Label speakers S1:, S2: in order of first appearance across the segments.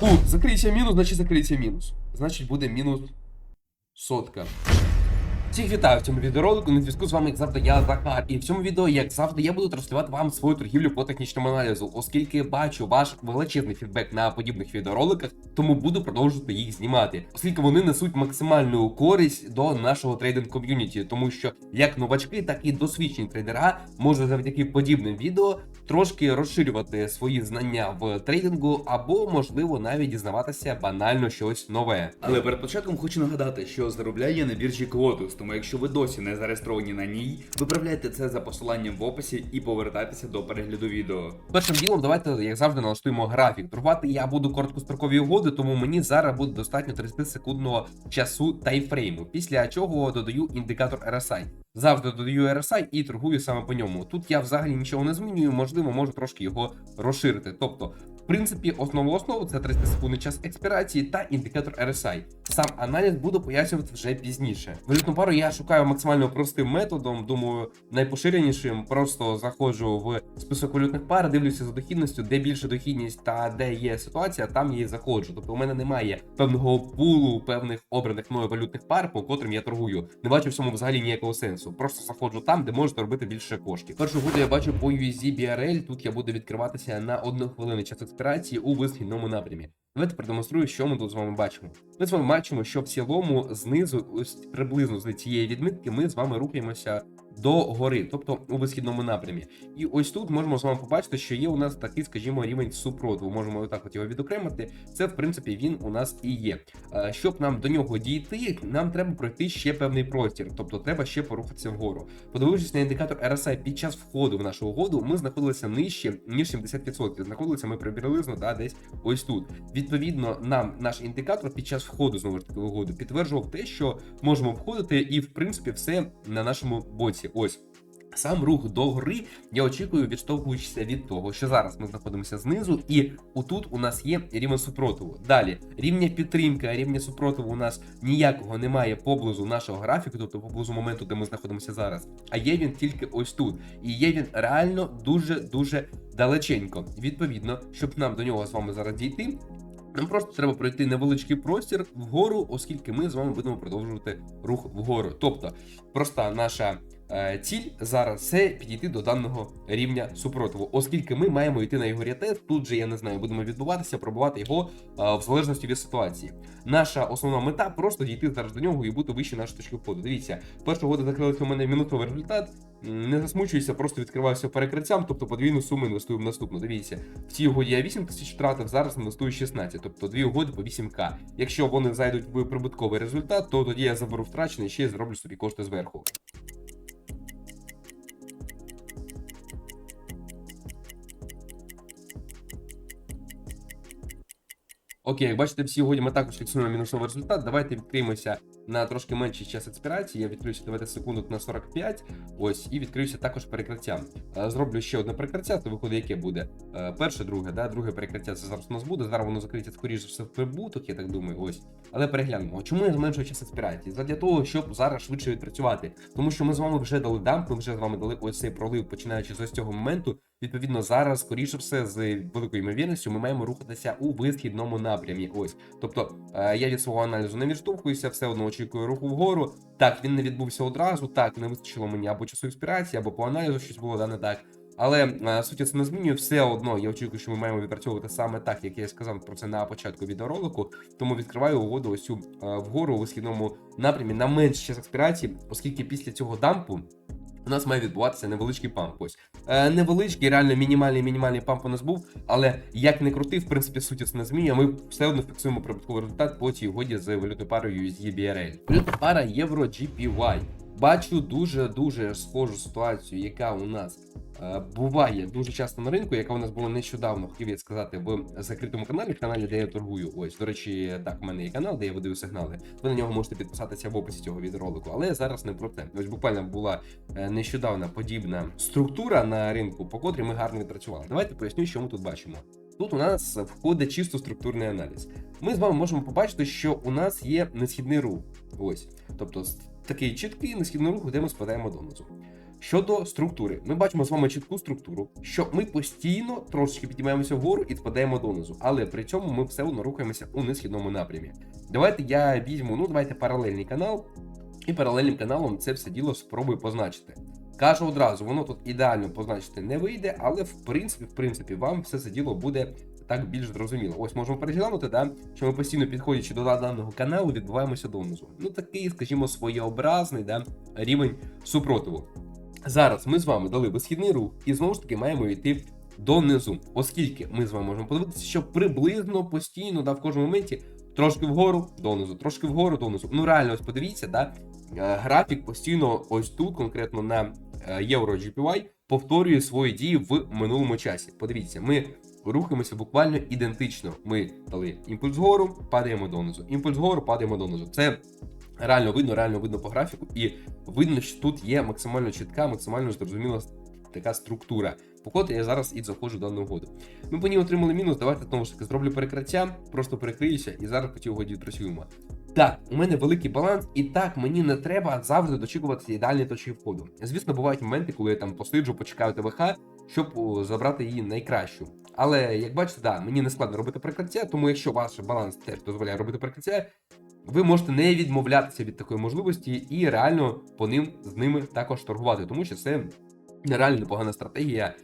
S1: Фу, закрийся мінус, значить закрийся мінус. Значить буде мінус сотка. Всіх вітаю в цьому відеоролику. На зв'язку з вами, як завжди, я Захар. І в цьому відео, як завжди, я буду транслювати вам свою торгівлю по технічному аналізу, оскільки бачу ваш величезний фідбек на подібних відеороликах, тому буду продовжувати їх знімати, оскільки вони несуть максимальну користь до нашого трейдинг ком'юніті, тому що як новачки, так і досвідчені трейдера можуть завдяки подібним відео трошки розширювати свої знання в трейдингу, або можливо навіть дізнаватися банально щось нове.
S2: Але перед початком хочу нагадати, що заробляє на біржі Quotus, тому якщо ви досі не зареєстровані на ній, виправляйте це за посиланням в описі і повертайтеся до перегляду відео.
S1: Першим ділом, давайте, як завжди, налаштуємо графік. Торгувати я буду короткострокові угоди, тому мені зараз буде достатньо 30 секундного часу таймфрейму. Після чого додаю індикатор RSI. Завжди додаю RSI і торгую саме по ньому. Тут я взагалі нічого не змінюю, можливо, можу трошки його розширити. Тобто, в принципі, основу основу це 30 секундний час експірації та індикатор RSI. Сам аналіз буду пояснювати вже пізніше. Валютну пару я шукаю максимально простим методом. Думаю, найпоширенішим просто заходжу в список валютних пар, дивлюся за дохідністю, де більше дохідність та де є ситуація, там і заходжу. Тобто, у мене немає певного пулу, певних обраних мною валютних пар, по котрим я торгую. Не бачу в цьому взагалі ніякого сенсу. Просто заходжу там, де можете робити більше коштів. Першу угоду я бачу по USD BRL. Тут я буду відкриватися на одну хвилину час експірації у висхідному напрямі. Давайте продемонструю, що ми тут з вами бачимо. Ми з вами бачимо, що в цілому знизу, ось приблизно з цієї відмітки, ми з вами рухаємося до гори, тобто у висхідному напрямі. І ось тут можемо з вами побачити, що є у нас такий, скажімо, рівень супротиву. Можемо отак от його відокремити. Це, в принципі, він у нас і є. Е, Щоб нам до нього дійти, нам треба пройти ще певний простір, тобто треба ще порухатися вгору. Подивившись на індикатор RSI під час входу в нашу угоду, ми знаходилися нижче ніж 70%. Знаходилися ми приблизно да, десь ось тут. Відповідно, нам наш індикатор під час входу знову ж таки угоду підтверджував те, що можемо входити, і в принципі все на нашому боці. Ось. Сам рух до гори я очікую, відштовхуючися від того, що зараз ми знаходимося знизу, і отут у нас є рівень супротиву. Далі рівня підтримки, рівня супротиву у нас ніякого немає поблизу нашого графіку, тобто поблизу моменту, де ми знаходимося зараз. А є він тільки ось тут. І є він реально дуже дуже далеченько. Відповідно, щоб нам до нього з вами зараз дійти. Нам просто треба пройти невеличкий простір вгору, оскільки ми з вами будемо продовжувати рух вгору. Тобто, проста наша ціль зараз це підійти до даного рівня супротиву, оскільки ми маємо йти на його рятет. Тут же я не знаю, будемо відбуватися, пробувати його е, в залежності від ситуації. Наша основна мета просто дійти зараз до нього і бути вище нашої точки входу. Дивіться, перша года закрилася у мене мінутовий результат. Не засмучуюся, просто відкриваюся перекриттям, тобто подвійну суму інвестую в наступну. Дивіться, в цій угоді я 8 тисяч втратив, зараз інвестую 16, тобто дві угоди по 8к. Якщо вони зайдуть в прибутковий результат, то тоді я заберу втрачений і ще зроблю собі кошти зверху. Окей, як бачите, всі угоді ми також фіксуємо мінусовий результат. Давайте відкриємося на трошки менший час експірації. Я відкриюся давайте секунду на 45. Ось, і відкриюся також перекриттям. Е, Зроблю ще одне перекриття, то виходить, яке буде. Е, Перше, друге, да, друге перекриття це зараз у нас буде. Зараз воно закриється скоріше все в прибуток, я так думаю. Ось. Але переглянемо. Чому я зменшую час експірації? Задля того, щоб зараз швидше відпрацювати. Тому що ми з вами вже дали дамп, ми вже з вами дали ось цей пролив, починаючи з ось цього моменту. Відповідно, зараз, скоріше все, з великою ймовірністю, ми маємо рухатися у висхідному напрямі. Ось. Тобто, е, я від свого аналізу не відштовхуюся, все одно очікую руху вгору. Так, він не відбувся одразу, так, не вистачило мені або часу експірації, або по аналізу щось було да не так. Але е, суті це не змінює все одно. Я очікую, що ми маємо відпрацьовувати саме так, як я сказав про це на початку відеоролику. Тому відкриваю угоду ось цю е, вгору у висхідному напрямі на менш час експірації, оскільки після цього дампу. У нас має відбуватися невеличкий памп. Ось е, невеличкий, реально мінімальний мінімальний памп у нас був. Але як не крути, в принципі, суті це не змінює. Ми все одно фіксуємо прибутковий результат по цій угоді з валютною парою USD BRL. Валютна пара Євро GPY. Бачу дуже дуже схожу ситуацію, яка у нас буває дуже часто на ринку, яка у нас була нещодавно, хотів я сказати, в закритому каналі, в каналі, де я торгую. Ось, до речі, так, у мене є канал, де я видаю сигнали. Ви на нього можете підписатися в описі цього відеоролику, але зараз не про це. Ось буквально була е, нещодавна подібна структура на ринку, по котрій ми гарно відпрацювали. Давайте поясню, що ми тут бачимо. Тут у нас входить чисто структурний аналіз. Ми з вами можемо побачити, що у нас є несхідний рух. Ось, тобто такий чіткий несхідний рух, де ми спадаємо донизу. Щодо структури, ми бачимо з вами чітку структуру, що ми постійно трошечки піднімаємося вгору і спадаємо донизу, але при цьому ми все одно рухаємося у несхідному напрямі. Давайте я візьму, ну давайте паралельний канал, і паралельним каналом це все діло спробую позначити. Кажу одразу, воно тут ідеально позначити не вийде, але в принципі, в принципі, вам все це діло буде так більш зрозуміло. Ось можемо переглянути, да, що ми постійно підходячи до даного каналу, відбуваємося донизу. Ну такий, скажімо, своєобразний да, рівень супротиву. Зараз ми з вами дали висхідний рух, і знову ж таки маємо йти донизу, оскільки ми з вами можемо подивитися, що приблизно постійно да, в кожному моменті трошки вгору, донизу, трошки вгору, донизу. Ну реально, ось подивіться, да, е, графік постійно ось тут, конкретно на е, євро GPY, повторює свої дії в минулому часі. Подивіться, ми рухаємося буквально ідентично. Ми дали імпульс вгору, падаємо донизу. Імпульс вгору, падаємо донизу. Це реально видно, реально видно по графіку, і видно, що тут є максимально чітка, максимально зрозуміла така структура. По котрій я зараз і заходжу в дану угоду. Ми по ній отримали мінус. Давайте знову ж таки зроблю перекриття, просто перекриюся і зараз по цій угоді відпрацюємо. Так, у мене великий баланс, і так мені не треба завжди дочікувати ідеальні точки входу. Звісно, бувають моменти, коли я там посиджу, почекаю ТВХ, щоб забрати її найкращу. Але як бачите, да, мені не складно робити прикриття, тому якщо ваш баланс теж дозволяє робити прикриття, ви можете не відмовлятися від такої можливості і реально по ним з ними також торгувати, тому що це реально непогана стратегія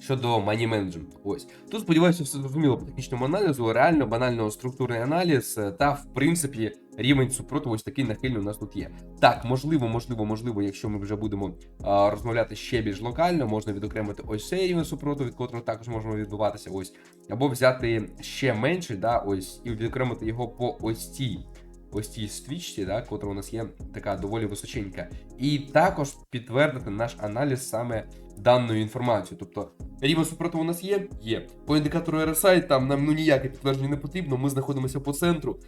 S1: щодо мані менеджменту. Ось тут сподіваюся, все зрозуміло по технічному аналізу. Реально банально структурний аналіз е, та в принципі рівень супротиву ось такий нахильний у нас тут є. Так, можливо, можливо, можливо, якщо ми вже будемо а, розмовляти ще більш локально, можна відокремити ось цей рівень супротиву, від котрого також можемо відбуватися. Ось або взяти ще менший, да, ось і відокремити його по ось цій. Ось цій стрічці, да, котра у нас є така доволі височенька, і також підтвердити наш аналіз саме даною інформацією. Тобто рівень супротиву у нас є? Є. По індикатору RSI там нам ну ніяке підтвердження не потрібно. Ми знаходимося по центру,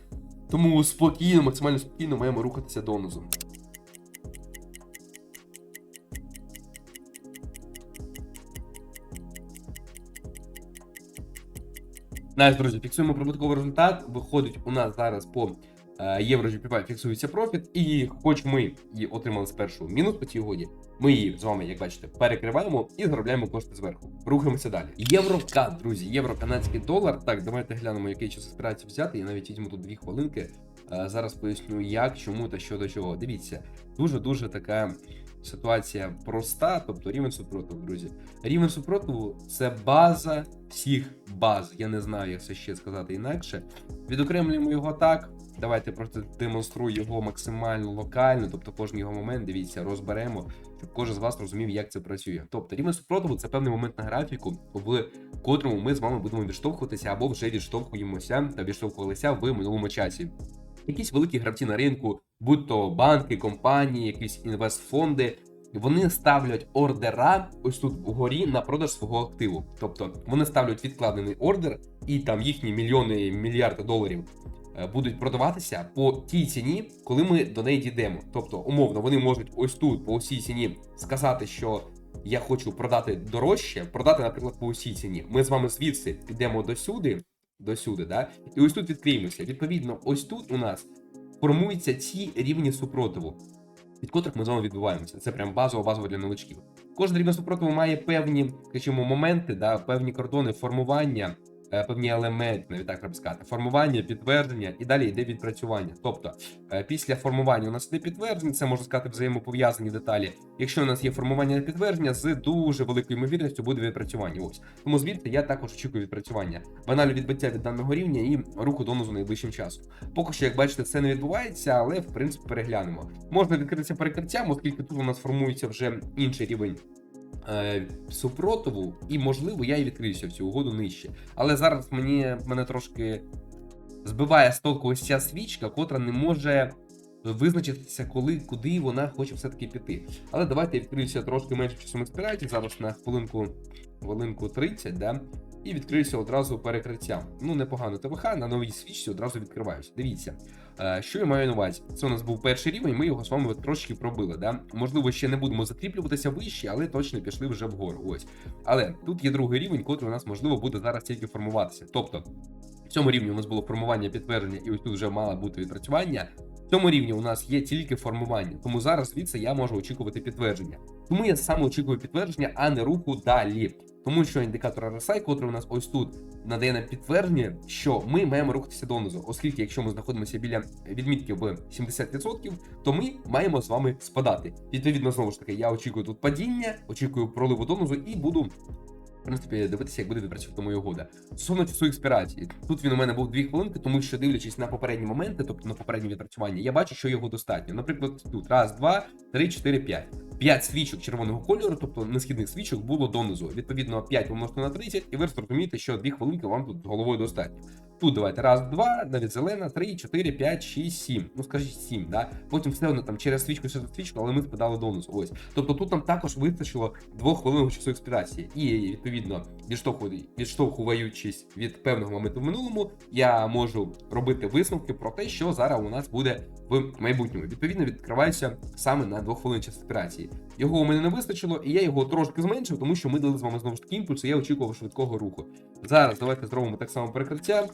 S1: тому спокійно, максимально спокійно маємо рухатися донизу. Найс, друзі, фіксуємо прибутковий результат. Виходить у нас зараз по євро GPY фіксується профіт, і хоч ми і отримали спершу мінус по цій угоді, ми її з вами, як бачите, перекриваємо і заробляємо кошти зверху. Рухаємося далі. Єврокат, друзі, євро-канадський долар. Так, давайте глянемо, який час аспірації взяти. Я навіть візьму тут дві хвилинки. Е, Зараз поясню, як, чому та що до чого. Дивіться, дуже дуже така ситуація проста, тобто рівень супротиву, друзі. Рівень супротиву це база всіх баз. Я не знаю, як це ще сказати інакше. Відокремлюємо його так. Давайте просто демонструю його максимально локально, тобто кожен його момент, дивіться, розберемо, щоб кожен з вас розумів, як це працює. Тобто рівень супротиву це певний момент на графіку, в котрому ми з вами будемо відштовхуватися або вже відштовхуємося та відштовхувалися в минулому часі. Якісь великі гравці на ринку, будь то банки, компанії, якісь інвестфонди, вони ставлять ордера ось тут вгорі на продаж свого активу. Тобто вони ставлять відкладений ордер, і там їхні мільйони мільярди доларів будуть продаватися по тій ціні, коли ми до неї дійдемо. Тобто, умовно, вони можуть ось тут по цій ціні сказати, що я хочу продати дорожче, продати, наприклад, по усій ціні. Ми з вами звідси підемо до сюди, до сюди, да? і ось тут відкриємося. Відповідно, ось тут у нас формуються ці рівні супротиву, від котрих ми з вами відбуваємося. Це прям базово базово для новичків. Кожен рівень супротиву має певні, скажімо, моменти, да, певні кордони формування, е, певні елементи, навіть так треба сказати, формування, підтвердження і далі йде відпрацювання. Тобто, е, після формування у нас йде підтвердження, це можна сказати взаємопов'язані деталі. Якщо у нас є формування та підтвердження, з дуже великою ймовірністю буде відпрацювання. Ось тому звідти я також очікую відпрацювання, банально відбиття від даного рівня і руху донизу найближчим часом. Поки що, як бачите, це не відбувається, але в принципі переглянемо. Можна відкритися перекриттям, оскільки тут у нас формується вже інший рівень. Е, Супротиву, і можливо я і відкриюся в цю угоду нижче. Але зараз мені мене трошки збиває з толку ось ця свічка, котра не може визначитися, коли куди вона хоче все-таки піти. Але давайте я відкриюся трошки менше часом експірації, зараз на хвилинку, хвилинку 30, да? і відкриюся одразу перекриттям. Ну, непогано ТВХ, на новій свічці одразу відкриваюся. Дивіться, що я маю на увазі. Це у нас був перший рівень, ми його з вами трошки пробили. Да? Можливо, ще не будемо закріплюватися вище, але точно пішли вже вгору. Ось. Але тут є другий рівень, котрий у нас можливо буде зараз тільки формуватися. Тобто. В цьому рівні у нас було формування підтвердження, і ось тут вже мало бути відпрацювання. В цьому рівні у нас є тільки формування, тому зараз звідси я можу очікувати підтвердження. Тому я саме очікую підтвердження, а не руху далі. Тому що індикатор RSI, котрий у нас ось тут надає нам підтвердження, що ми маємо рухатися донизу, оскільки якщо ми знаходимося біля відмітки в 70%, то ми маємо з вами спадати. Відповідно, знову ж таки, я очікую тут падіння, очікую проливу донизу і буду. В принципі, дивитися, як буде відпрацьовувати моя угода. Стосовно часу експірації, тут він у мене був 2 хвилинки, тому що дивлячись на попередні моменти, тобто на попереднє відпрацювання, я бачу, що його достатньо. Наприклад, тут раз, два, три, чотири, п'ять. 5 свічок червоного кольору, тобто несхідних свічок, було донизу. Відповідно, 5 помножити на 30, і ви зрозумієте, що 2 хвилинки вам тут головою достатньо. Тут давайте раз, два, навіть зелена, 3, 4, 5, 6, 7. Ну скажіть 7, да? Потім все одно там через свічку, через свічку, але ми спадали донизу. Ось. Тобто тут нам також вистачило 2 хвилин часу експірації. І відповідно, відштовхую- відштовхуючись від певного моменту в минулому, я можу робити висновки про те, що зараз у нас буде в майбутньому. Відповідно, відкриваюся саме на 2 хвилин час експірації. Його у мене не вистачило, і я його трошки зменшив, тому що ми дали з вами знову ж таки імпульс, і я очікував швидкого руху. Зараз давайте зробимо так само перекриття.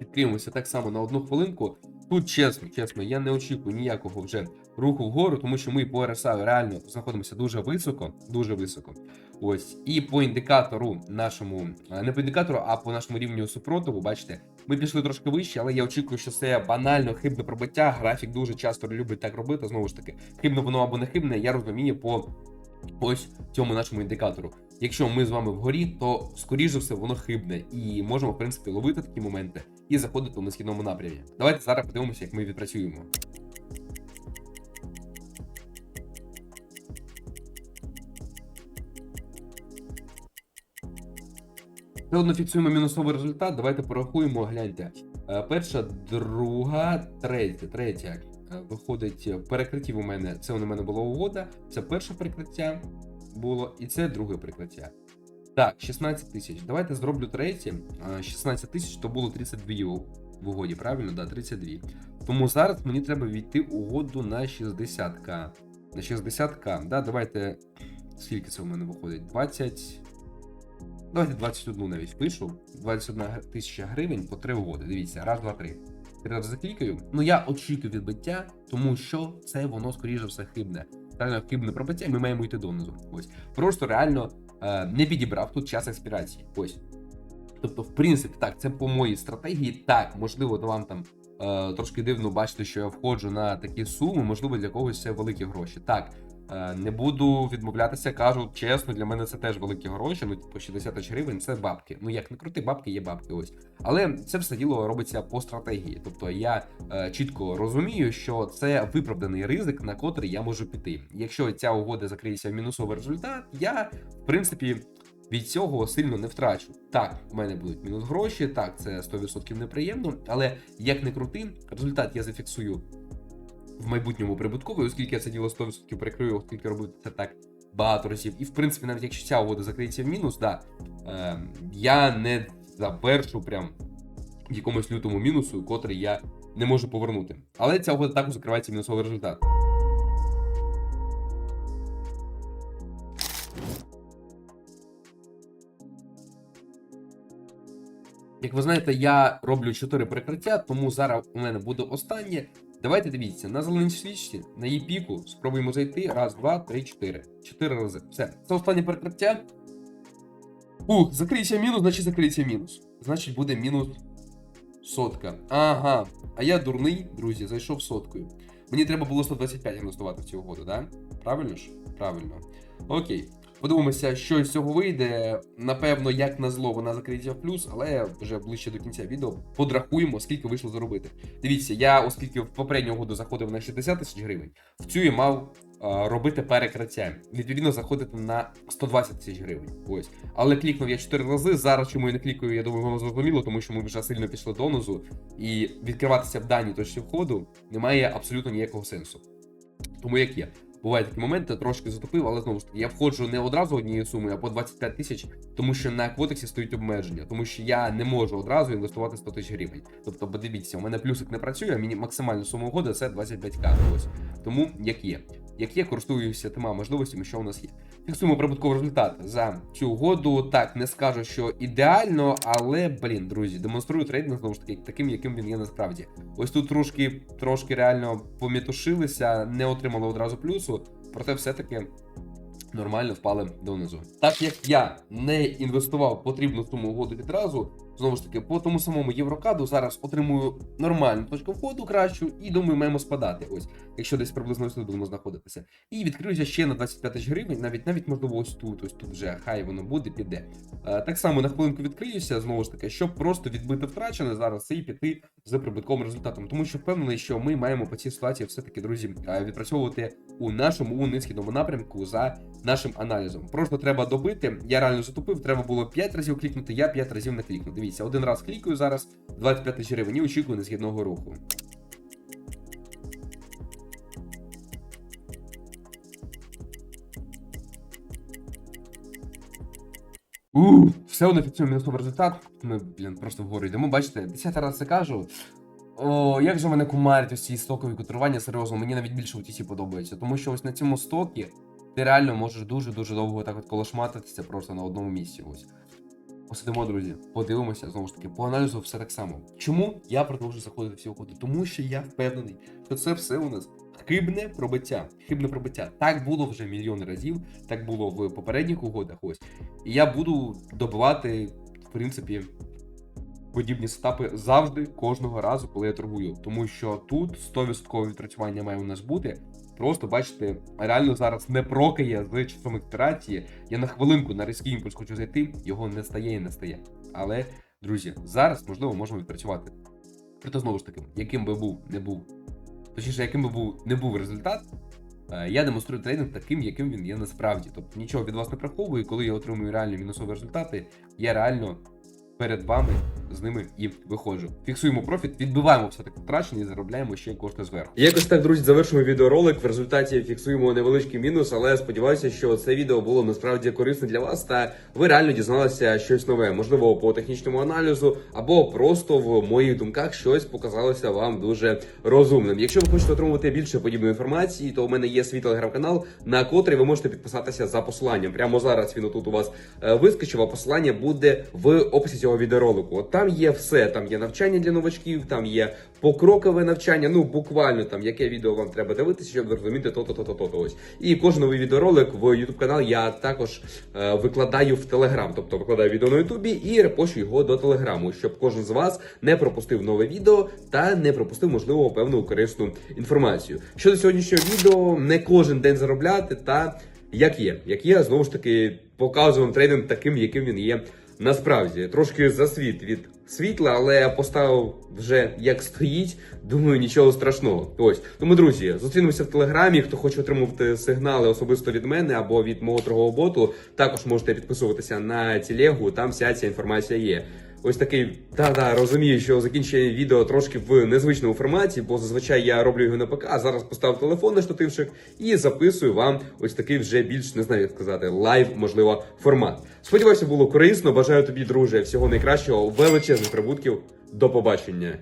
S1: Відкриємося так само на одну хвилинку. Тут чесно, чесно, я не очікую ніякого вже руху вгору, тому що ми по RSI реально знаходимося дуже високо, дуже високо. Ось, і по індикатору нашому, не по індикатору, а по нашому рівню супротиву, бачите, ми пішли трошки вище, але я очікую, що це банально хибне пробиття. Графік дуже часто любить так робити. Знову ж таки, хибне воно або не хибне, я розумію по ось цьому нашому індикатору. Якщо ми з вами вгорі, то скоріш за все воно хибне, і можемо в принципі ловити такі моменти і заходити у несхідному напрямі. Давайте зараз подивимося, як ми відпрацюємо. Все одно фіксуємо мінусовий результат. Давайте порахуємо. Гляньте. Е, Перша, друга, третя. Третя. Е, Виходить, в перекритті у мене це у мене була угода. Це перше перекриття було, і це друге перекриття. Так, 16 тисяч. Давайте зроблю третє. Е, 16 тисяч то було 32 в угоді, правильно? Да, 32. Тому зараз мені треба війти угоду на 60к. На 60к. Да, давайте. Скільки це у мене виходить? 20. Давайте 21 навіть впишу. 21 тисяча гривень по 3 угоди. Дивіться, раз, два, три. Три заклікаю. Ну я очікую відбиття, тому що це воно, скоріше все, хибне. Реально хибне пробиття, і ми маємо йти донизу. Ось. Просто реально е, не підібрав тут час експірації. Ось. Тобто, в принципі, так, це по моїй стратегії. Так, можливо, вам там е, трошки дивно бачити, що я входжу на такі суми, можливо, для когось це великі гроші. Так, не буду відмовлятися, кажу чесно, для мене це теж великі гроші. Ну, типу, 60 тисяч гривень це бабки. Ну як не крути, бабки є бабки. Ось. Але це все діло робиться по стратегії. Тобто я е, чітко розумію, що це виправданий ризик, на котрий я можу піти. Якщо ця угода закриється в мінусовий результат, я в принципі. Від цього сильно не втрачу. Так, в мене будуть мінус гроші, так, це 100% неприємно, але як не крути, результат я зафіксую в майбутньому прибутковий, оскільки я це діло 100% перекрию, оскільки робив це так багато разів. І в принципі, навіть якщо ця угода закриється в мінус, да, е, я не завершу прям в якомусь лютому мінусу, котрий я не можу повернути. Але ця угода також закривається мінусовий результат. Як ви знаєте, я роблю 4 перекриття, тому зараз у мене буде останнє. Давайте дивіться, на зеленій свічці, на її піку, спробуємо зайти. Раз, два, три, чотири. Чотири рази. Все. Це останнє перекриття. Ух, закриється мінус, значить закриється мінус. Значить буде мінус сотка. Ага. А я дурний, друзі, зайшов соткою. Мені треба було 125 інвестувати в цю угоду, да? Правильно ж? Правильно. Окей. Подивимося, що з цього вийде. Напевно, як на зло, вона закриється в плюс, але вже ближче до кінця відео подрахуємо, скільки вийшло заробити. Дивіться, я, оскільки в попередню угоду заходив на 60 тисяч гривень, в цю я мав а, робити перекриття. Відповідно, заходити на 120 тисяч гривень. Ось. Але клікнув я 4 рази. Зараз чому я не клікаю, я думаю, воно зрозуміло, тому що ми вже сильно пішли донизу, і відкриватися в даній точці входу немає абсолютно ніякого сенсу. Тому як є. Бувають такі моменти, трошки затопив, але знову ж таки, я входжу не одразу однією сумою, а по 25 тисяч, тому що на квотексі стоїть обмеження, тому що я не можу одразу інвестувати 100 тисяч гривень. Тобто, подивіться, у мене плюсик не працює, а мені максимальна сума угоди це 25к. Ось. Тому як є. Як є, користуюся тима можливостями, що у нас є. Фіксуємо прибутковий результат за цю угоду. Так, не скажу, що ідеально, але, блін, друзі, демонструю трейдинг знову ж таки таким, яким він є насправді. Ось тут трошки, трошки реально помітушилися, не отримали одразу плюсу, проте все-таки нормально впали донизу. Так як я не інвестував потрібну суму угоду відразу, знову ж таки, по тому самому Єврокаду зараз отримую нормальну точку входу кращу і думаю, маємо спадати. Ось, якщо десь приблизно тут будемо знаходитися. І відкриюся ще на 25 тисяч гривень, навіть навіть можливо ось тут, ось тут вже хай воно буде, піде. Е, Так само на хвилинку відкриюся, знову ж таки, щоб просто відбити втрачене зараз і піти з прибутковим результатом. Тому що впевнений, що ми маємо по цій ситуації все-таки, друзі, е, відпрацьовувати у нашому у низькому напрямку за нашим аналізом. Просто треба добити. Я реально затупив, треба було 5 разів клікнути, я 5 разів не клікнув. Один раз клікаю зараз, 25 тисяч гривень і очікую незгідного руху. Ух, все одно фіксуємо мінусовий результат. Ми, блін, просто вгору йдемо. Бачите, 10 раз це кажу. О, як же мене кумарять ось ці стокові котирування, серйозно, мені навіть більше у TC подобається. Тому що ось на цьому стокі ти реально можеш дуже-дуже довго так от колошматитися просто на одному місці. Ось. Посидимо, друзі, подивимося, знову ж таки, по аналізу все так само. Чому я продовжую заходити в ці угоди? Тому що я впевнений, що це все у нас хибне пробиття. Хибне пробиття. Так було вже мільйони разів, так було в попередніх угодах. Ось. І я буду добивати, в принципі, подібні сетапи завжди, кожного разу, коли я торгую. Тому що тут 100% відпрацювання має у нас бути. Просто бачите, реально зараз не прокає з часом експірації. Я на хвилинку на різкий імпульс хочу зайти, його не стає і не стає. Але, друзі, зараз можливо можемо відпрацювати. Проте знову ж таки, яким би був не був, точніше, яким би був не був результат, е, я демонструю трейдинг таким, яким він є насправді. Тобто нічого від вас не приховую, коли я отримую реальні мінусові результати, я реально перед вами з ними і виходжу. Фіксуємо профіт, відбиваємо все таки втрачення і заробляємо ще кошти зверху.
S3: Якось так, друзі, завершимо відеоролик. В результаті фіксуємо невеличкий мінус, але сподіваюся, що це відео було насправді корисне для вас, та ви реально дізналися щось нове, можливо, по технічному аналізу, або просто в моїх думках щось показалося вам дуже розумним. Якщо ви хочете отримувати більше подібної інформації, то у мене є свій телеграм-канал, на котрий ви можете підписатися за посиланням. Прямо зараз він отут у вас е, вискочив, а посилання буде в описі цього відеоролику. От там є все. Там є навчання для новачків, там є покрокове навчання. Ну буквально там яке відео вам треба дивитися, щоб зрозуміти то-то, то-то, то-то. Ось. І кожен новий відеоролик в YouTube канал я також е, викладаю в Telegram. Тобто викладаю відео на Ютубі і репощу його до Телеграму, щоб кожен з вас не пропустив нове відео та не пропустив, можливо, певну корисну інформацію. Щодо сьогоднішнього відео, не кожен день заробляти та як є, як є, знову ж таки показую вам трейдинг таким, яким він є насправді. Трошки засвіт від світла, але я поставив вже як стоїть. Думаю, нічого страшного. Ось тому, друзі, зустрінемося в телеграмі. Хто хоче отримувати сигнали особисто від мене або від мого торгового боту, також можете підписуватися на телегу. Там вся ця інформація є. Ось такий, та-да, розумію, що закінчує відео трошки в незвичному форматі, бо зазвичай я роблю його на ПК, а зараз поставив телефон на штативчик і записую вам ось такий вже більш не знаю, як сказати, лайв, можливо, формат. Сподіваюся, було корисно. Бажаю тобі, друже, всього найкращого, величезних прибутків. До побачення.